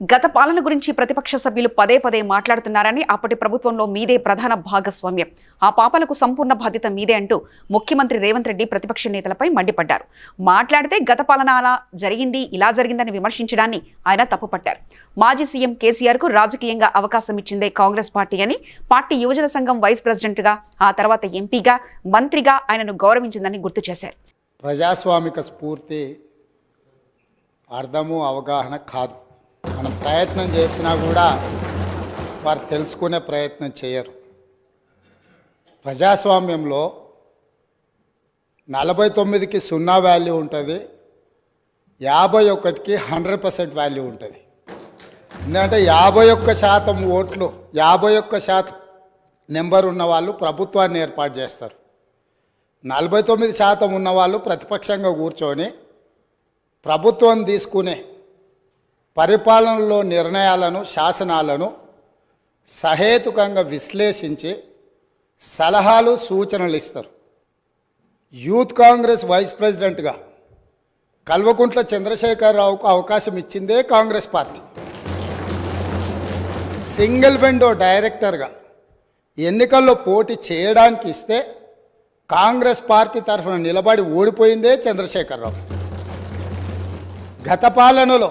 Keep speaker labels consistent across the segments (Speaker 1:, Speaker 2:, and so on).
Speaker 1: గత పాలన గురించి ప్రతిపక్ష సభ్యులు పదే పదే మాట్లాడుతున్నారని అప్పటి ప్రభుత్వంలో మీదే ప్రధాన భాగస్వామ్యం. ఆ పాపలకు సంపూర్ణ బాధ్యత మీదే అంటూ ముఖ్యమంత్రి రేవంత్ రెడ్డి ప్రతిపక్ష నేతలపై మండిపడ్డారు. మాట్లాడితే గత పాలన అలా జరిగింది ఇలా జరిగిందని విమర్శించడాన్ని ఆయన తప్పుపట్టారు. మాజీ సీఎం కేసీఆర్కు రాజకీయంగా అవకాశం ఇచ్చిందే కాంగ్రెస్ పార్టీ అని పార్టీ యువజన సంఘం వైస్ ప్రెసిడెంట్గా ఆ తర్వాత ఎంపీగా మంత్రిగా ఆయనను గౌరవించిందని గుర్తు చేశారు.
Speaker 2: ప్రజాస్వామిక స్ఫూర్తి అర్థము అవగాహన కాదు. మనం ప్రయత్నం చేసినా కూడా వారు తెలుసుకునే ప్రయత్నం చేయరు. ప్రజాస్వామ్యంలో నలభై తొమ్మిదికి సున్నా వాల్యూ ఉంటుంది యాభై ఒకటికి హండ్రెడ్ పర్సెంట్ వాల్యూ ఉంటుంది. ఎందుకంటే యాభై ఒక్క శాతం ఓట్లు యాభై ఒక్క శాతం నెంబర్ ఉన్న వాళ్ళు ప్రభుత్వాన్ని ఏర్పాటు చేస్తారు. నలభై తొమ్మిది శాతం ఉన్నవాళ్ళు ప్రతిపక్షంగా కూర్చొని ప్రభుత్వం తీసుకునే పరిపాలనలో నిర్ణయాలను శాసనాలను సహేతుకంగా విశ్లేషించి సలహాలు సూచనలు ఇస్తారు. యూత్ కాంగ్రెస్ వైస్ ప్రెసిడెంట్గా కల్వకుంట్ల చంద్రశేఖరరావుకు అవకాశం ఇచ్చిందే కాంగ్రెస్ పార్టీ. సింగిల్ విండో డైరెక్టర్గా ఎన్నికల్లో పోటీ చేయడానికి ఇస్తే కాంగ్రెస్ పార్టీ తరఫున నిలబడి ఓడిపోయిందే చంద్రశేఖరరావు. గత పాలనలో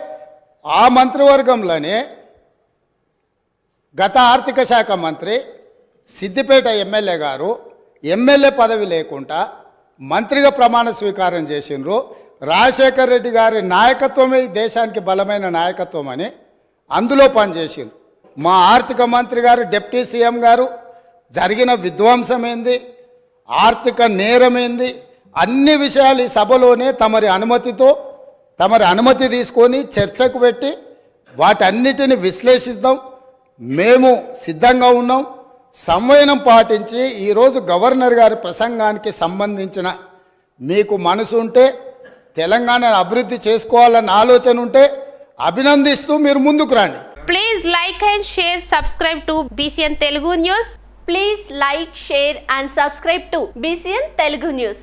Speaker 2: ఆ మంత్రివర్గంలోనే గత ఆర్థిక శాఖ మంత్రి సిద్దిపేట ఎమ్మెల్యే గారు ఎమ్మెల్యే పదవి లేకుండా మంత్రిగా ప్రమాణ స్వీకారం చేసిండ్రు. రాజశేఖర రెడ్డి గారి నాయకత్వమే దేశానికి బలమైన నాయకత్వం అని అందులో పనిచేసింది మా ఆర్థిక మంత్రి గారు డిప్యూటీ సీఎం గారు జరిగిన విధ్వంసమేంది ఆర్థిక నేరమేంది అన్ని విషయాలు ఈ సభలోనే తమరి అనుమతితో తమరి అనుమతి తీసుకొని చర్చకు పెట్టి వాటన్నిటిని విశ్లేషిద్దాం. మేము సిద్ధంగా ఉన్నాం. సంవయనం పాటించి ఈరోజు గవర్నర్ గారి ప్రసంగానికి సంబంధించిన మీకు మనసు ఉంటే తెలంగాణను అభివృద్ధి చేసుకోవాలన్న ఆలోచన ఉంటే అభినందిస్తూ మీరు ముందుకు రండి.
Speaker 3: Please like and share subscribe to BCN Telugu news
Speaker 4: please like share and subscribe to BCN Telugu news